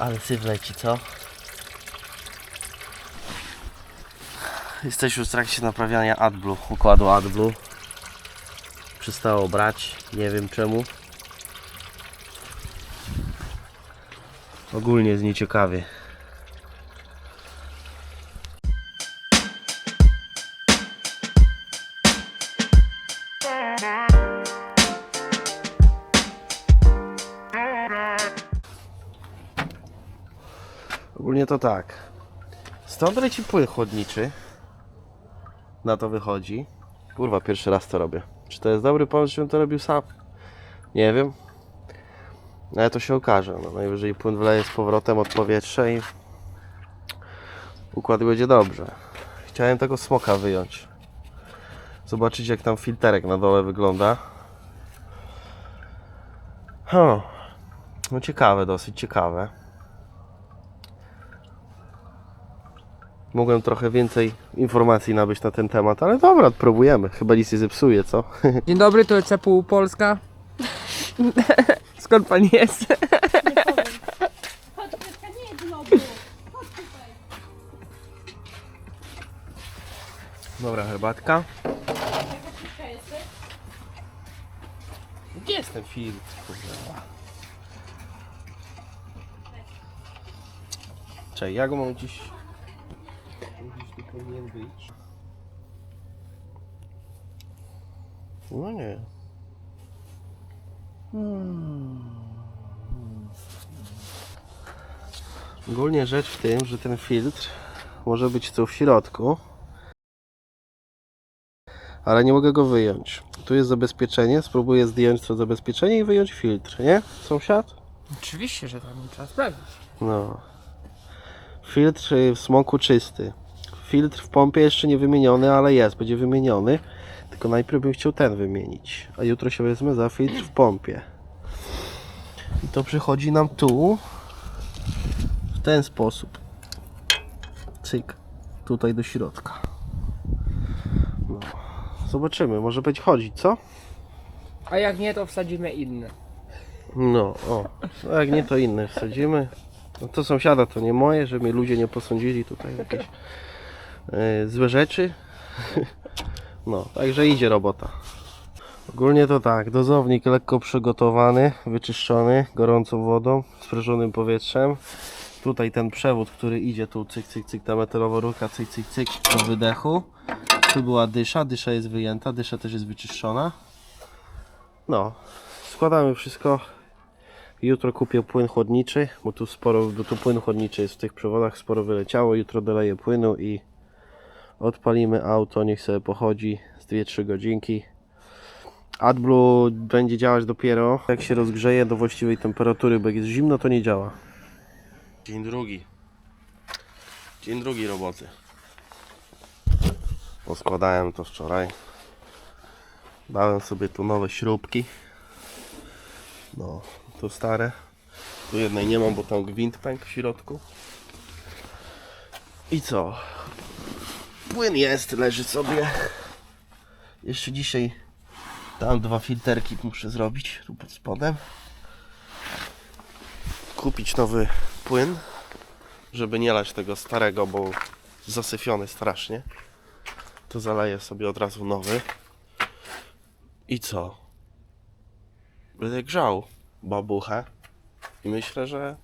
Ale syf leci, co? Jesteśmy w trakcie naprawiania AdBlue, układu AdBlue. Przestało brać, nie wiem czemu. Ogólnie jest nieciekawie. To tak. Stąd leci płyn chłodniczy. Na to wychodzi. Kurwa, pierwszy raz to robię. Czy to jest dobry pomysł, żebym to robił sam? Nie wiem. Ale to się okaże. No, najwyżej płyn wleje z powrotem od powietrza i układ będzie dobrze. Chciałem tego smoka wyjąć. Zobaczyć jak tam filterek na dole wygląda. Huh. No ciekawe, dosyć ciekawe. Mogłem trochę więcej informacji nabyć na ten temat, ale dobra, próbujemy. Chyba nic nie zepsuje, co? Dzień dobry, to CPU Polska. Skąd pan jest? Dobra, herbatka. Gdzie jest ten filtr? kurwa? Czekaj, ja go mam gdzieś... Powinien być. No nie. Ogólnie rzecz w tym, że ten filtr może być tu w środku, ale nie mogę go wyjąć. Tu jest zabezpieczenie, spróbuję zdjąć to zabezpieczenie i wyjąć filtr, nie? Sąsiad? Oczywiście, że tam trzeba sprawdzić. No. Filtr y, w smoku czysty. Filtr w pompie jeszcze nie wymieniony, ale jest, będzie wymieniony. Tylko najpierw bym chciał ten wymienić. A jutro się wezmę za filtr w pompie. I to przychodzi nam tu w ten sposób. Cyk. Tutaj do środka. No. Zobaczymy, może być chodzić, co? A jak nie, to wsadzimy inne. No, o. No jak nie, to inne wsadzimy. No to sąsiada to nie moje, żeby mnie ludzie nie posądzili tutaj jakieś złe rzeczy. No, także idzie robota. Ogólnie to tak, dozownik lekko przygotowany, wyczyszczony gorącą wodą, sprężonym powietrzem. Tutaj ten przewód, który idzie tu, cyk, cyk, cyk, ta metalowa rurka, cyk, cyk, cyk, do wydechu. Tu była dysza, dysza jest wyjęta, dysza też jest wyczyszczona. No, składamy wszystko. Jutro kupię płyn chłodniczy, bo tu sporo, bo tu płyn chłodniczy jest w tych przewodach, sporo wyleciało. Jutro doleję płynu i odpalimy auto, niech sobie pochodzi z 2-3 godzinki. AdBlue będzie działać dopiero jak się rozgrzeje do właściwej temperatury, bo jak jest zimno to nie działa. Dzień drugi. Dzień drugi roboty. Poskładałem to wczoraj. Dałem sobie tu nowe śrubki. No, tu stare. Tu jednej nie mam, bo tam gwint pękł w środku. I co? Płyn jest, leży sobie. Jeszcze dzisiaj tam dwa filterki muszę zrobić tu pod spodem. Kupić nowy płyn, żeby nie lać tego starego, bo zasyfiony strasznie. To zaleję sobie od razu nowy. I co? Będę grzał babuchę i myślę, że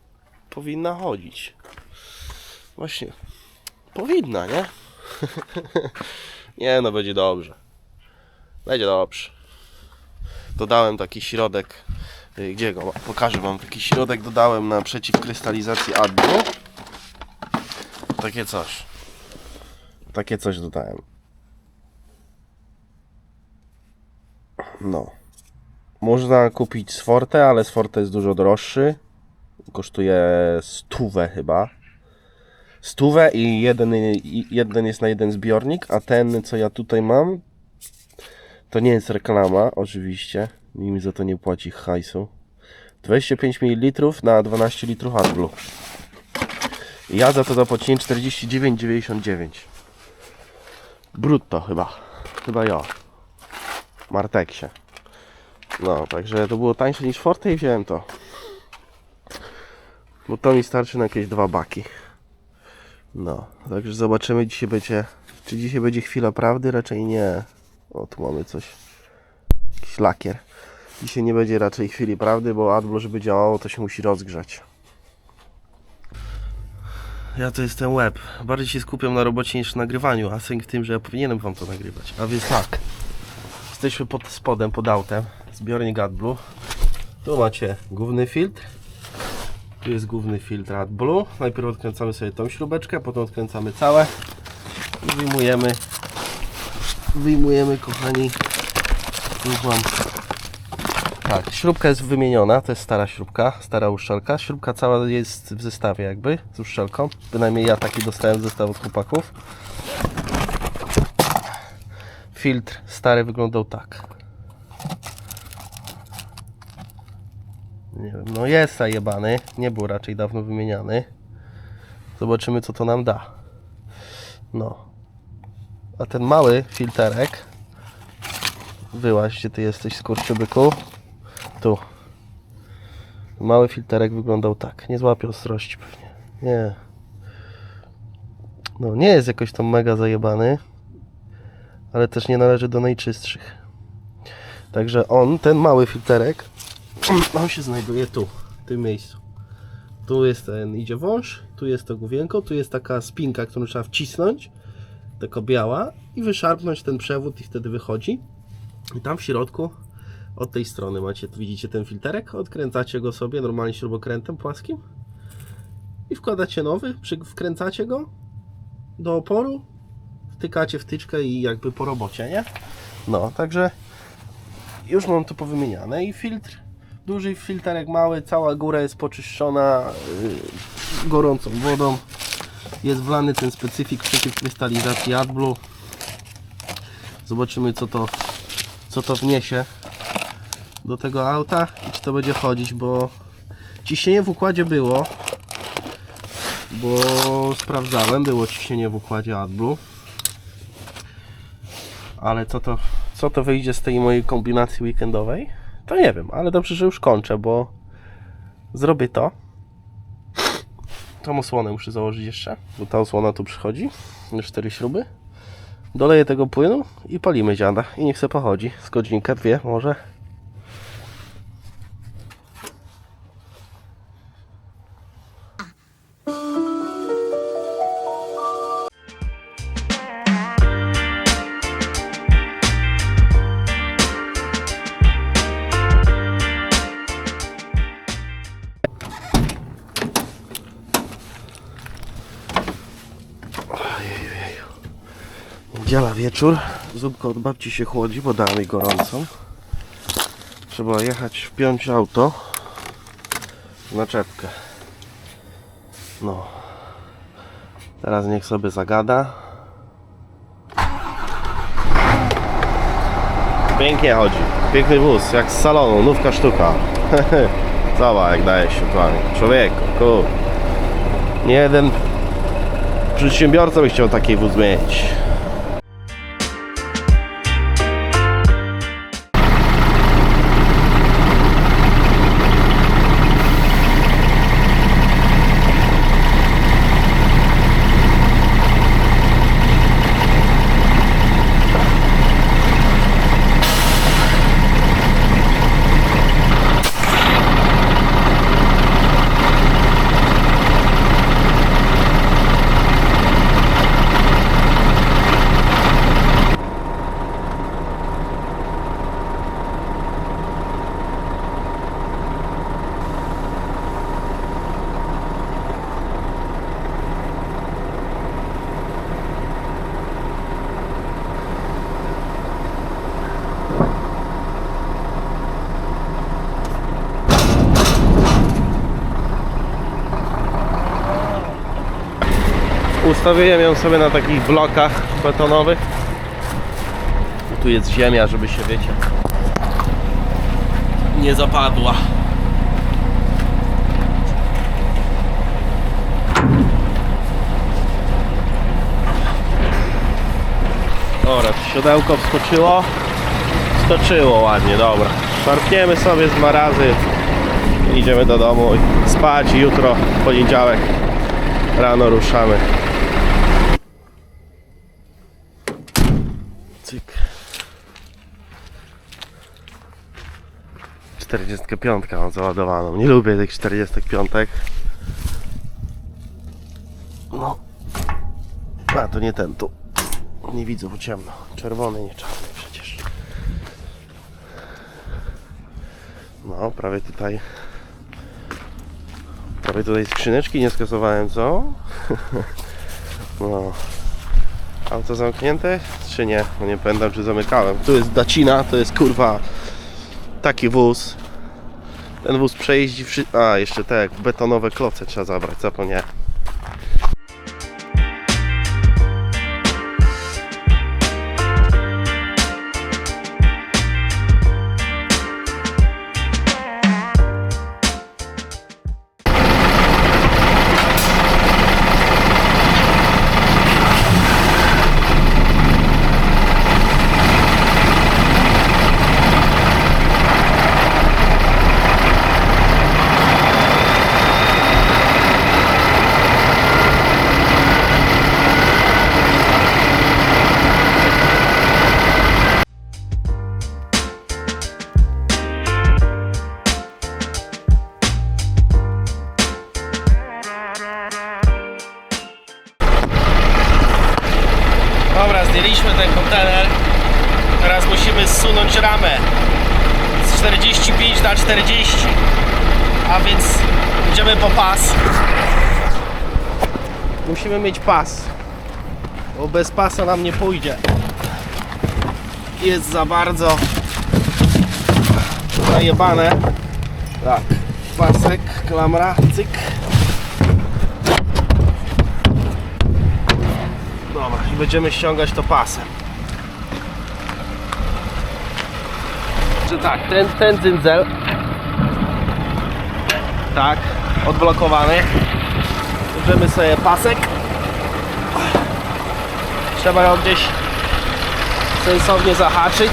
powinna chodzić. Właśnie, powinna, nie? nie, no będzie dobrze. Będzie dobrze. Dodałem taki środek, y, gdzie go? Pokażę Wam, taki środek dodałem na przeciwkrystalizacji AdBlue. Takie coś. Takie coś dodałem. No. Można kupić z Forte, ale z Forte jest dużo droższy. Kosztuje stówę chyba. Stówę i jeden, i jeden jest na jeden zbiornik, a ten co ja tutaj mam to nie jest reklama, oczywiście. Nikt mi za to nie płaci hajsu. 25 ml na 12 litrów AdBlue. I Ja za to zapłaciłem 49,99. Brutto chyba. Chyba ja. Marteksie. No, także to było tańsze niż Forte i wziąłem to. Bo to mi starczy na jakieś dwa baki. No, także zobaczymy dzisiaj będzie. Czy dzisiaj będzie chwila prawdy? Raczej nie. O, tu mamy coś. Jakiś lakier. Dzisiaj nie będzie raczej chwili prawdy, bo AdBlue, żeby działało, to się musi rozgrzać. Ja to jestem web. Bardziej się skupiam na robocie niż na nagrywaniu, a sęk w tym, że ja powinienem wam to nagrywać. A więc tak. Jesteśmy pod spodem, pod autem. Zbiornik AdBlue. Tu macie główny filtr. Tu jest główny filtr AdBlue. Najpierw odkręcamy sobie tą śrubeczkę, potem odkręcamy całe i wyjmujemy. Wyjmujemy, kochani. Już mam. Tak, śrubka jest wymieniona, to jest stara śrubka, stara uszczelka. Śrubka cała jest w zestawie jakby z uszczelką. Bynajmniej ja taki dostałem zestaw od chłopaków. Filtr stary wyglądał tak. Nie wiem, no jest zajebany, nie był raczej dawno wymieniany. Zobaczymy co to nam da. No. A ten mały filterek Wyłaź, gdzie ty jesteś, skurczybyku. Tu. Mały filterek wyglądał tak. Nie złapie ostrości pewnie. Nie. No, nie jest jakoś tam mega zajebany. Ale też nie należy do najczystszych. Także on, ten mały filterek, on się znajduje tu, w tym miejscu. Tu jest ten, idzie wąż, tu jest to główienko, tu jest taka spinka, którą trzeba wcisnąć, taka biała i wyszarpnąć ten przewód i wtedy wychodzi. I tam w środku, od tej strony macie, widzicie ten filterek, odkręcacie go sobie normalnie śrubokrętem płaskim i wkładacie nowy, wkręcacie go do oporu, wtykacie wtyczkę i jakby po robocie, nie? No, także już mam to powymieniane i filtr, duży filterek mały, cała góra jest poczyszczona yy, gorącą wodą, jest wlany ten specyfik przeciwkrystalizacji AdBlue. Zobaczymy co to co to wniesie do tego auta i czy to będzie chodzić, bo ciśnienie w układzie było, bo sprawdzałem, było ciśnienie w układzie AdBlue, ale co to, co to wyjdzie z tej mojej kombinacji weekendowej, to nie wiem, ale dobrze, że już kończę, bo zrobię to. Tą osłonę muszę założyć jeszcze, bo ta osłona tu przychodzi, cztery śruby. Doleję tego płynu i palimy dziada. I niech se pochodzi. Z godzinkę, dwie może. Niedziela wieczór. Zupka od babci się chłodzi, bo dała mi gorącą. Trzeba jechać, wpiąć auto w naczepkę. No. Teraz niech sobie zagada. Pięknie chodzi. Piękny wóz, jak z salonu, nówka sztuka. Zobacz jak daje światłami. Człowieku, kur. Nie jeden przedsiębiorca by chciał taki wóz mieć. Ustawiłem ją sobie na takich blokach betonowych. Tu jest ziemia, żeby się wiecie nie zapadła. Dobra, siodełko wskoczyło. Skoczyło ładnie, dobra. Szarpniemy sobie z dwa razy Idziemy do domu i spać jutro, poniedziałek, rano ruszamy. 45 mam załadowaną. Nie lubię tych 45. No. A to nie ten tu. Nie widzę, bo ciemno. Czerwony, nie czarny przecież. No, prawie tutaj. Prawie tutaj skrzyneczki nie skasowałem, co? No. Auto zamknięte? Czy nie? No nie pamiętam, czy zamykałem. Tu jest Dacina, to jest kurwa taki wóz. Ten wóz przejeździ wszy... A, jeszcze te betonowe kloce trzeba zabrać, zapomniałem. Musimy mieć pas. Bo bez pasa nam nie pójdzie. Jest za bardzo zajebane. Tak. Pasek, klamra, cyk. Dobra, i będziemy ściągać to pasem. Że tak, ten, ten cyndzel. Tak, odblokowany. Bierzemy sobie pasek. Trzeba ją gdzieś sensownie zahaczyć.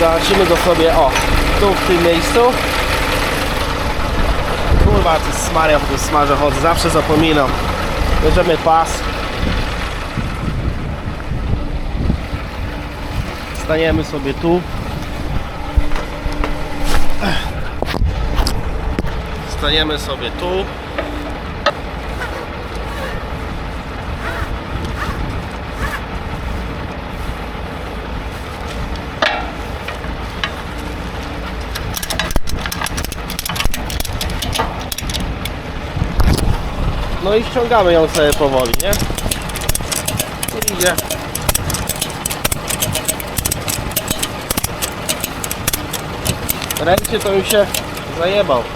Zobaczymy go sobie, o, tu w tym miejscu. Kurwa, jest smaria, po tym smarze chodzę, zawsze zapominam. Bierzemy pas. Staniemy sobie tu. Staniemy sobie tu. No i ściągamy ją sobie powoli, nie? I idzie. Ręcznie to mi się zajebał.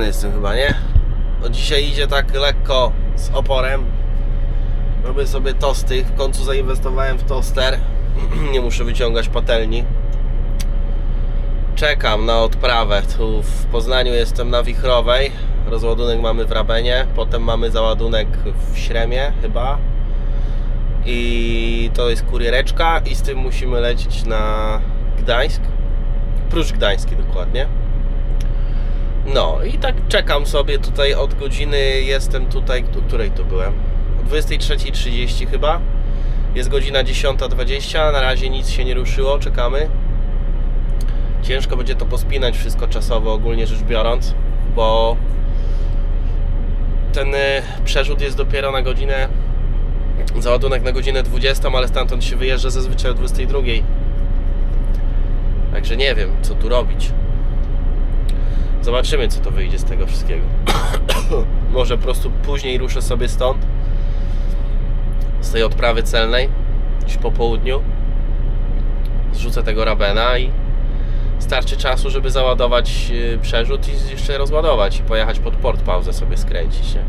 Jestem chyba, nie? Bo dzisiaj idzie tak lekko z oporem. Robię sobie tosty. W końcu zainwestowałem w toster. Nie muszę wyciągać patelni. Czekam na odprawę. Tu w Poznaniu jestem na Wichrowej. Rozładunek mamy w Rabenie. Potem mamy załadunek w Śremie chyba. I to jest kuriereczka i z tym musimy lecieć na Gdańsk. Pruszcz Gdański dokładnie. No i tak czekam sobie tutaj od godziny, jestem tutaj, której tu byłem? O 23.30 chyba. Jest godzina 10.20, na razie nic się nie ruszyło, czekamy. Ciężko będzie to pospinać wszystko czasowo, ogólnie rzecz biorąc, bo ten y, przerzut jest dopiero na godzinę, załadunek na godzinę 20, ale stamtąd się wyjeżdża zazwyczaj o 22. Także nie wiem, co tu robić. Zobaczymy, co to wyjdzie z tego wszystkiego. Może po prostu później ruszę sobie stąd. z tej odprawy celnej, dziś po południu. Zrzucę tego rabena i starczy czasu, żeby załadować yy, przerzut i jeszcze rozładować i pojechać pod port, pauzę sobie skręcić, nie?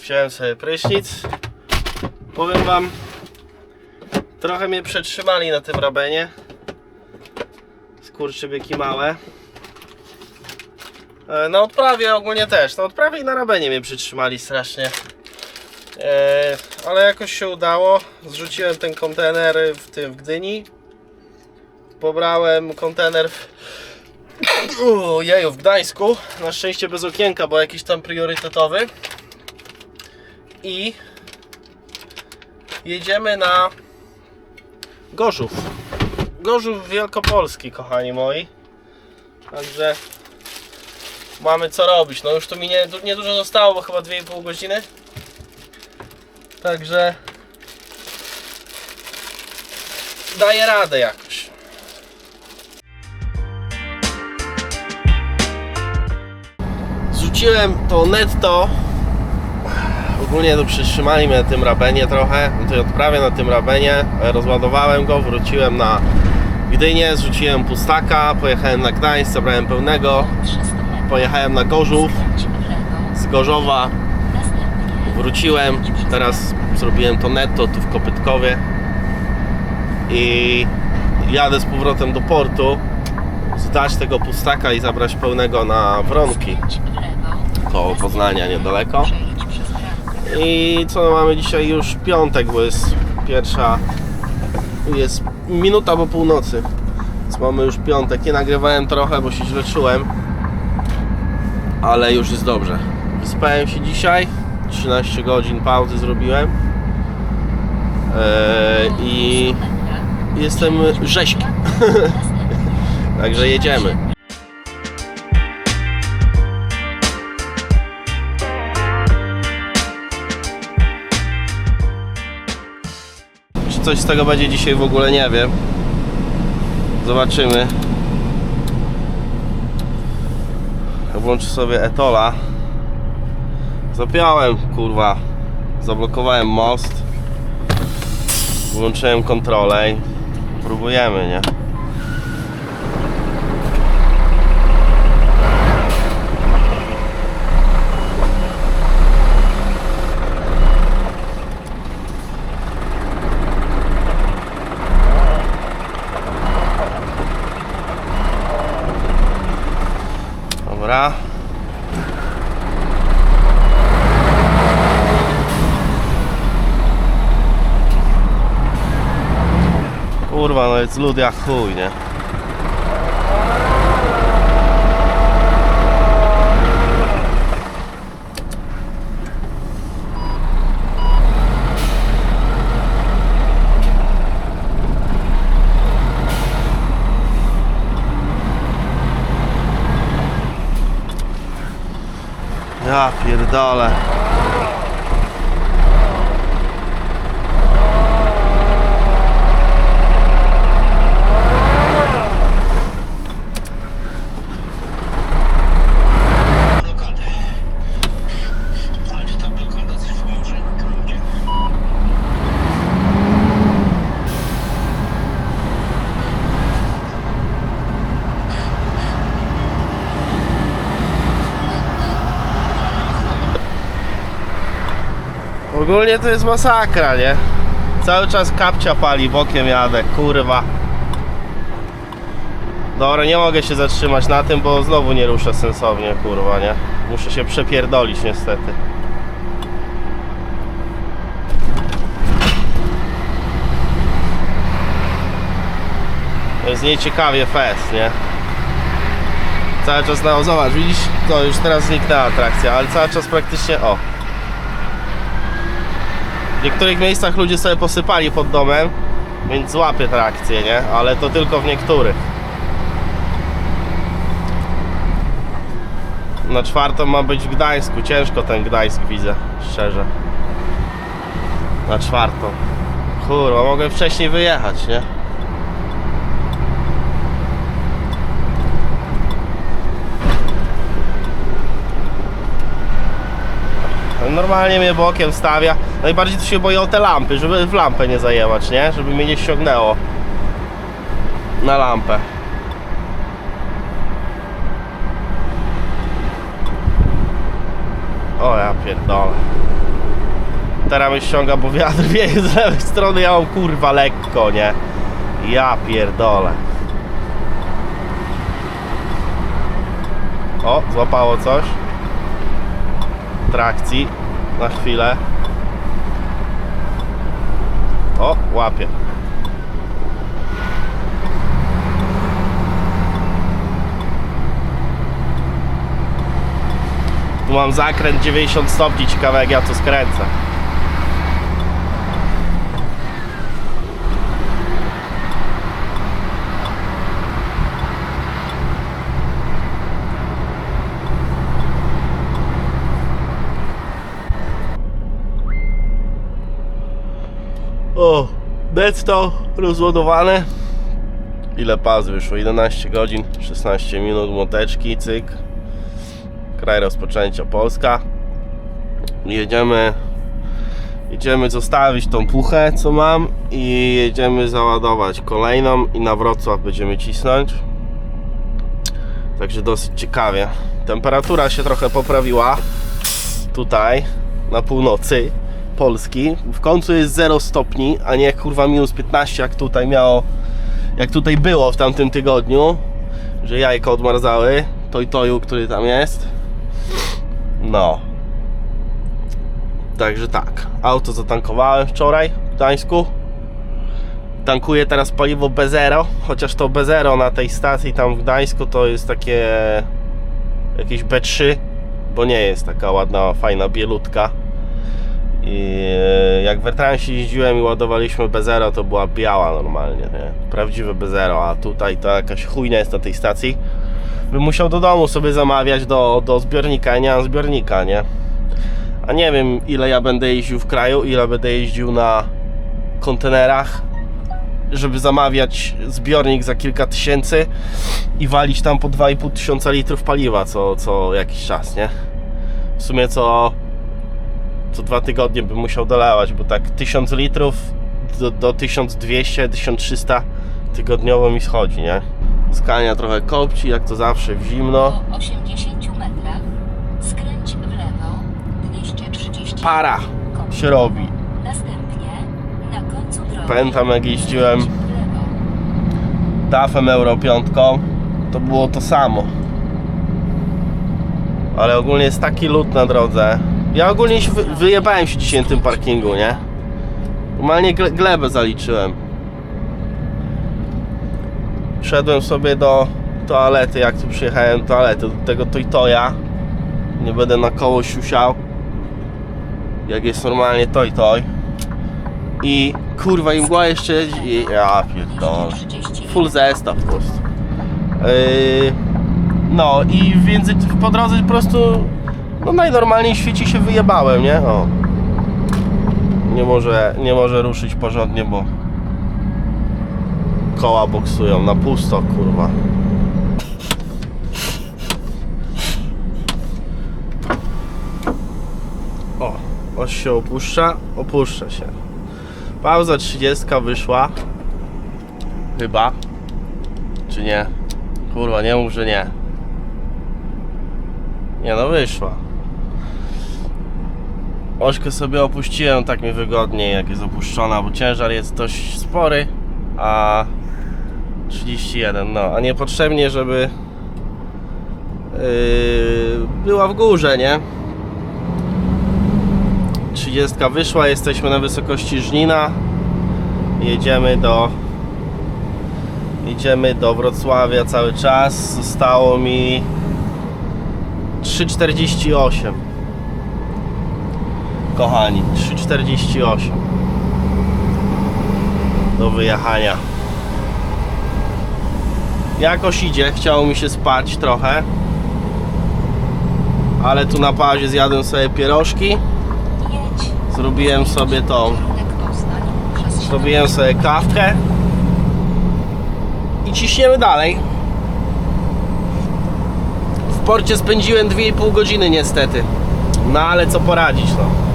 Wziąłem sobie prysznic. Powiem wam, trochę mnie przetrzymali na tym rabenie. Skurczybyki małe. E, Na odprawie ogólnie też. Na odprawie i na rabenie mnie przytrzymali strasznie. E, ale jakoś się udało. Zrzuciłem ten kontener w tym w Gdyni. Pobrałem kontener w Jeju, w Gdańsku. Na szczęście bez okienka, bo jakiś tam priorytetowy. I jedziemy na Gorzów. Gorzów Wielkopolski, kochani moi. Także mamy co robić. No już tu mi nie, niedużo zostało, bo chyba 2,5 godziny. Także daję radę jakoś. Zrzuciłem to netto. Ogólnie to przytrzymali mnie na tym rabenie trochę, na tej odprawie na tym rabenie. Rozładowałem go, wróciłem na Gdynię, zrzuciłem pustaka, pojechałem na Gdańsk, zabrałem pełnego, pojechałem na Gorzów, z Gorzowa wróciłem, teraz zrobiłem to netto tu w Kopytkowie i jadę z powrotem do portu, zdać tego pustaka i zabrać pełnego na Wronki, koło Poznania niedaleko. I co mamy dzisiaj już piątek, bo jest pierwsza jest minuta po północy. Więc mamy już piątek. Nie nagrywałem trochę, bo się źle czułem. Ale już jest dobrze. Wyspałem się dzisiaj. 13 godzin pauzy zrobiłem. Eee, I jestem rzeźki. Także jedziemy. Coś z tego będzie dzisiaj w ogóle nie wiem. Zobaczymy. Włączę sobie Etola. Zapiąłem, kurwa. Zablokowałem most. Włączyłem kontrolę i próbujemy, nie? Dobra. Kurwa, no jest lud jak chuj, nie? Ja pierdolę. Ogólnie to jest masakra, nie? Cały czas kapcia pali, bokiem jadę, kurwa. Dobra, nie mogę się zatrzymać na tym, bo znowu nie ruszę sensownie, kurwa, nie? Muszę się przepierdolić niestety. To jest nieciekawie fest, nie? Cały czas na, o zobacz, widzisz? To już teraz zniknęła atrakcja, ale cały czas praktycznie, o, w niektórych miejscach ludzie sobie posypali pod domem, więc złapie trakcję, nie? Ale to tylko w niektórych. Na czwartą ma być w Gdańsku. Ciężko ten Gdańsk widzę, szczerze. Na czwartą. Kurwa, mogę wcześniej wyjechać, nie? Normalnie mnie bokiem stawia. Najbardziej to się boję o te lampy, żeby w lampę nie zajebać, nie? Żeby mnie nie ściągnęło na lampę. O ja pierdolę. Teraz mnie ściąga, bo wiatr wieje z lewej strony, ja mam kurwa lekko, nie? Ja pierdolę. O, złapało coś. Trakcji. Na chwilę. O, łapie. Tu mam zakręt 90 stopni, ciekawe jak ja to skręcę. O, netto rozładowane. Ile pas wyszło? 11 godzin, 16 minut moteczki, cyk. Kraj rozpoczęcia Polska. Jedziemy jedziemy zostawić tą puchę co mam i jedziemy załadować kolejną i na Wrocław będziemy cisnąć. Także dosyć ciekawie. Temperatura się trochę poprawiła tutaj na północy Polski. W końcu jest 0 stopni, a nie kurwa minus 15 jak tutaj miało, jak tutaj było w tamtym tygodniu, że jajka odmarzały, toj toju, który tam jest. No. Także tak. Auto zatankowałem wczoraj w Gdańsku. Tankuję teraz paliwo B0, chociaż to B0 na tej stacji tam w Gdańsku to jest takie jakieś B3, bo nie jest taka ładna, fajna bielutka. I e, jak w Ertransie jeździłem i ładowaliśmy B0, to była biała normalnie, nie? Prawdziwe B0, a tutaj to jakaś chujnia jest na tej stacji. Bym musiał do domu sobie zamawiać do, do zbiornika, nie zbiornika, nie? A nie wiem ile ja będę jeździł w kraju, ile będę jeździł na kontenerach, żeby zamawiać zbiornik za kilka tysięcy i walić tam po 2,5 tysiąca litrów paliwa co, co jakiś czas, nie? W sumie co co dwa tygodnie bym musiał dolewać, bo tak 1000 litrów do, do 1200-1300 tygodniowo mi schodzi, nie? Skania trochę kopci, jak to zawsze w zimno. Po 80 metrach skręć w lewo 230 Para Kopci. się robi. Następnie na końcu drogi Pamiętam jak jeździłem. DAF-em Euro 5, to było to samo. Ale ogólnie jest taki lód na drodze. Ja ogólnie się wy, wyjebałem się dzisiaj na tym parkingu, nie? Normalnie gle, glebę zaliczyłem. Szedłem sobie do toalety, jak tu przyjechałem do toalety, do tego Toytoja. Nie będę na koło siusiał. Jak jest normalnie Toy Toy. I kurwa im mgła jeszcze... Ja pierdolę. 230 Full zestaw po prostu. Yy, no i w po drodze po prostu no najnormalniej w świecie się wyjebałem, nie? O. Nie może, nie może ruszyć porządnie, bo koła boksują na pusto, kurwa. O, oś się opuszcza, opuszcza się. Pauza 30 wyszła. Chyba. Czy nie? Kurwa, nie mów, że nie. Nie no, wyszła. Ośkę sobie opuściłem, tak mi wygodniej jak jest opuszczona, bo ciężar jest dość spory, a 31, no, a niepotrzebnie, żeby yy, była w górze, nie? 30 wyszła, jesteśmy na wysokości Żnina. Jedziemy do Idziemy do Wrocławia cały czas. Zostało mi 3,48. Kochani, 3,48 do wyjechania. Jakoś idzie, chciało mi się spać trochę. Ale tu na pauzie zjadłem sobie pierożki. Zrobiłem sobie tą Zrobiłem sobie kawkę i ciśniemy dalej. W porcie spędziłem 2,5 godziny niestety. No ale co poradzić, no.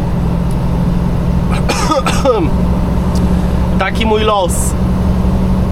Taki mój los.